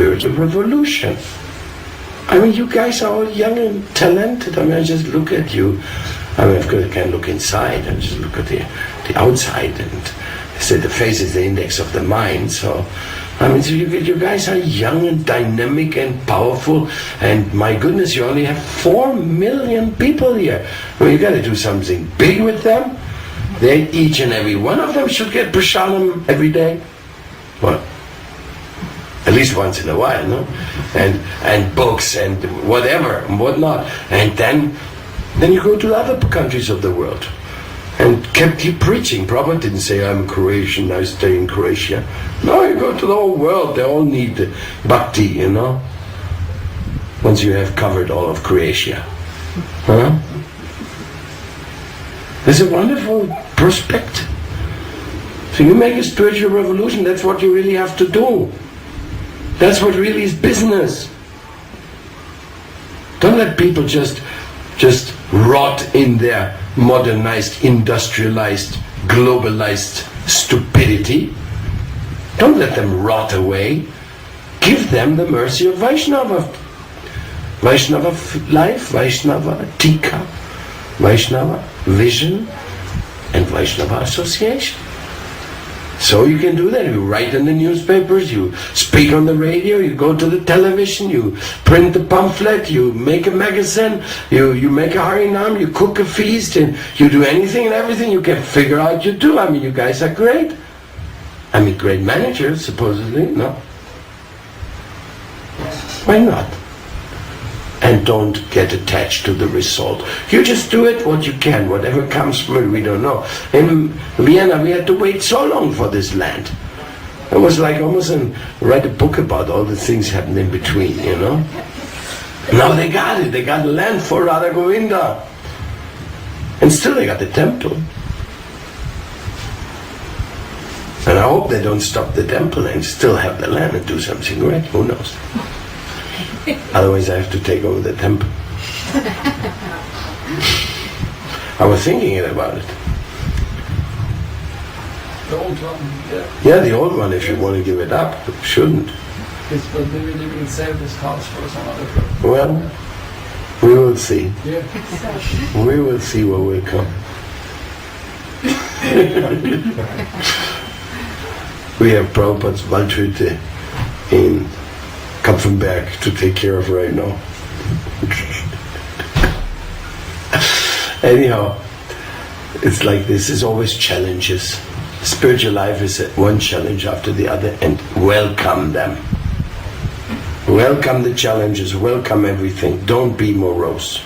spiritual revolution. I mean, you guys are all young and talented. I mean, I just look at you. I mean, of course, I can look inside and just look at the, the outside. And say the face is the index of the mind. So, I mean, so you, you guys are young and dynamic and powerful. And my goodness, you only have four million people here. Well, you got to do something big with them. They, each and every one of them should get prasadam every day. What? At least once in a while, no? And and books and whatever and whatnot. And then then you go to other countries of the world and keep, keep preaching. Prabhupada didn't say I'm Croatian, I stay in Croatia. No, you go to the whole world. They all need bhakti, you know. Once you have covered all of Croatia, huh? It's a wonderful perspective. So you make a spiritual revolution. That's what you really have to do. That's what really is business. Don't let people just just rot in their modernized, industrialized, globalized stupidity. Don't let them rot away. Give them the mercy of Vaishnava. Vaishnava life, Vaishnava tika, Vaishnava vision, and Vaishnava association. So you can do that. You write in the newspapers, you speak on the radio, you go to the television, you print the pamphlet, you make a magazine, you, you make a harinam, you cook a feast, and you do anything and everything you can figure out you do. I mean, you guys are great. I mean, great managers, supposedly, no? Why not? And don't get attached to the result. You just do it what you can, whatever comes from it, we don't know. In Vienna, we had to wait so long for this land. It was like almost an, write a book about all the things happened in between, you know. Now they got it. They got the land for Radha Govinda. And still they got the temple. And I hope they don't stop the temple and still have the land and do something great. Who knows? Otherwise, I have to take over the temple. I was thinking about it. The old one, yeah. Yeah, the old one, if you want to give it up, shouldn't. Yes, but maybe they will sell this house for some other purpose. Well, we will see. Yeah. We will see what will come. we have Prabhupada's Waldhütte in Kapfenberg to take care of right now. Anyhow, it's like this. There's always challenges. Spiritual life is one challenge after the other, and welcome them. Welcome the challenges, welcome everything. Don't be morose.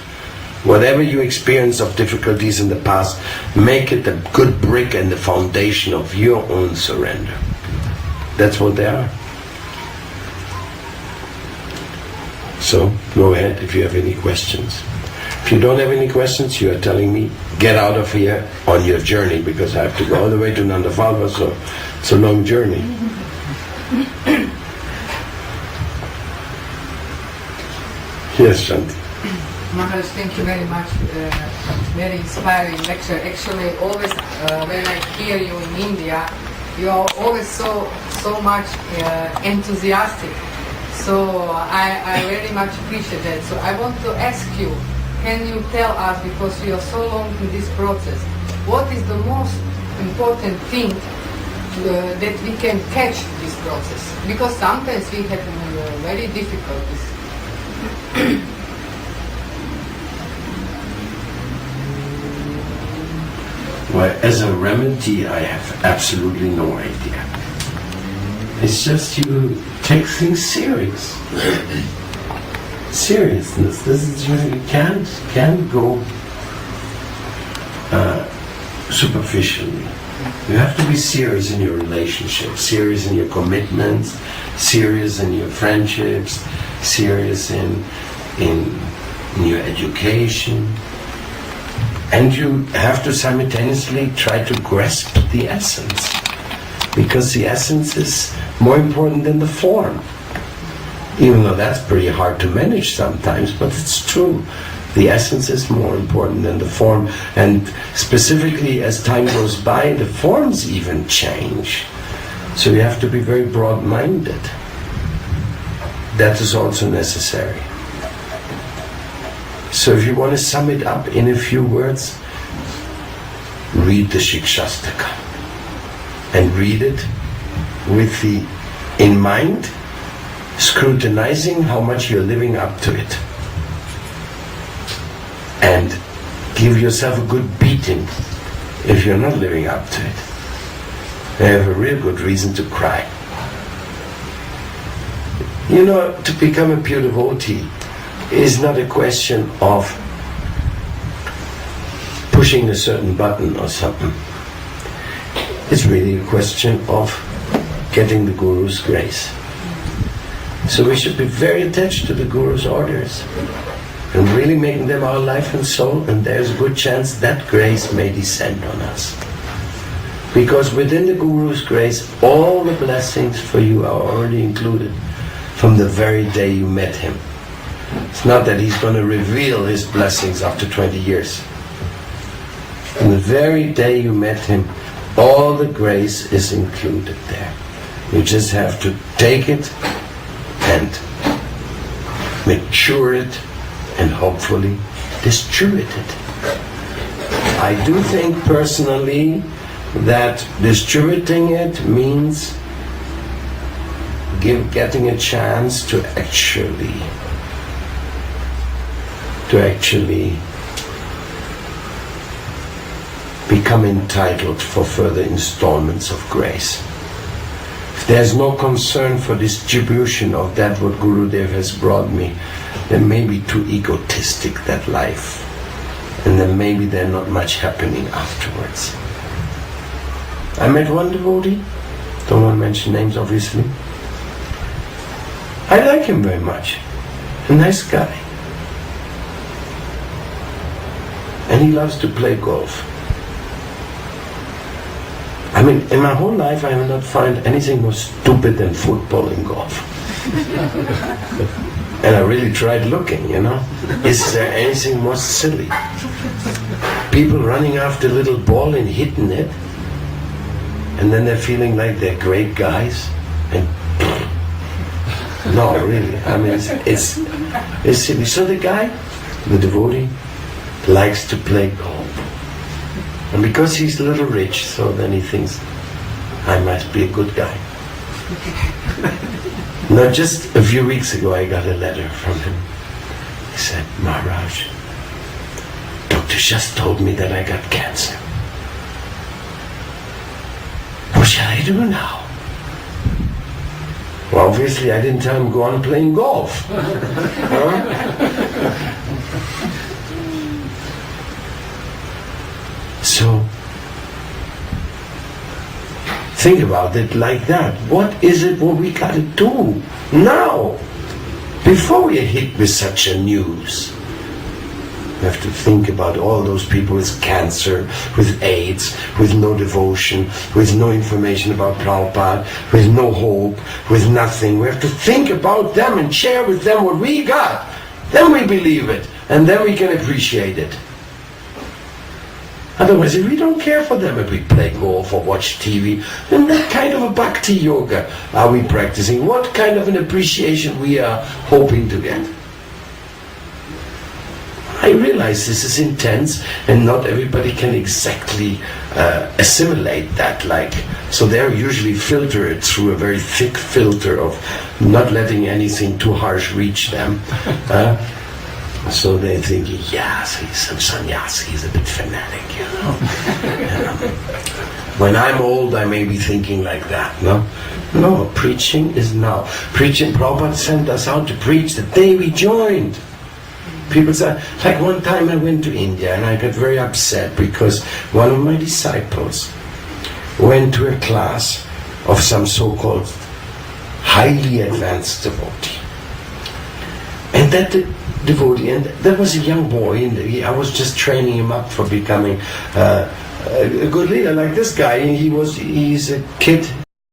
Whatever you experience of difficulties in the past, make it a good brick and the foundation of your own surrender. That's what they are. So go ahead if you have any questions. If you don't have any questions, you are telling me, get out of here on your journey because I have to go all the way to Nandafalva, so it's a long journey. Yes, Shanti. Maharaj, thank you very much. Uh, very inspiring lecture. Actually, always uh, when I hear you in India, you are always so so much uh, enthusiastic. So I, I very much appreciate that. So I want to ask you, can you tell us, because you are so long in this process, what is the most important thing uh, that we can catch this process? Because sometimes we have uh, very difficulties. Well, as a remedy, I have absolutely no idea. It's just you take things serious. Seriousness. This is you can't can't go uh, superficially. You have to be serious in your relationships, serious in your commitments, serious in your friendships, serious in in, in your education. And you have to simultaneously try to grasp the essence. Because the essence is more important than the form. Even though that's pretty hard to manage sometimes, but it's true. The essence is more important than the form. And specifically, as time goes by, the forms even change. So you have to be very broad minded. that is also necessary. So if you want to sum it up in a few words, read the Shikshastaka and read it with the in mind, scrutinizing how much you're living up to it. And give yourself a good beating if you're not living up to it. You have a real good reason to cry. You know, to become a pure devotee is not a question of pushing a certain button or something. It's really a question of getting the Guru's grace. So we should be very attached to the Guru's orders and really making them our life and soul, and there's a good chance that grace may descend on us. Because within the Guru's grace, all the blessings for you are already included from the very day you met him. It's not that he's going to reveal his blessings after 20 years. From the very day you met him, all the grace is included there. You just have to take it and mature it and hopefully distribute it. I do think personally that distributing it means give, getting a chance to actually to actually become entitled for further installments of grace. There's no concern for distribution of that what Gurudev has brought me, then maybe too egotistic that life. And then maybe there's not much happening afterwards. I met one devotee, don't want to mention names obviously. I like him very much. A nice guy. And he loves to play golf. I mean, in my whole life I have not found anything more stupid than football and golf. and I really tried looking, you know. Is there anything more silly? People running after a little ball and hitting it, and then they're feeling like they're great guys, and no, really. I mean, it's, it's, it's silly. So the guy, the devotee, likes to play golf. And because he's a little rich, so then he thinks, I must be a good guy. now, just a few weeks ago, I got a letter from him. He said, Maharaj, Dr. just told me that I got cancer. What shall I do now? Well, obviously, I didn't tell him go on playing golf. Huh? So, think about it like that. What is it what we got to do now? Before we are hit with such a news. We have to think about all those people with cancer, with AIDS, with no devotion, with no information about Prabhupada, with no hope, with nothing. We have to think about them and share with them what we got. Then we believe it, and then we can appreciate it. Otherwise, if we don't care for them, if we play golf or watch TV, then what kind of a bhakti yoga are we practicing? What kind of an appreciation we are hoping to get? I realize this is intense and not everybody can exactly uh, assimilate that like so they're usually filtered through a very thick filter of not letting anything too harsh reach them uh, so they think yeah so he's some sannyasi he's a bit fanatic you know. You um, when I'm old I may be thinking like that no? No preaching is now preaching Prabhupada sent us out to preach the day we joined. People say, like one time I went to India and I got very upset because one of my disciples went to a class of some so-called highly advanced devotee. And that devotee, and that was a young boy, and I was just training him up for becoming uh, a a good leader like this guy. And he was, he's a kid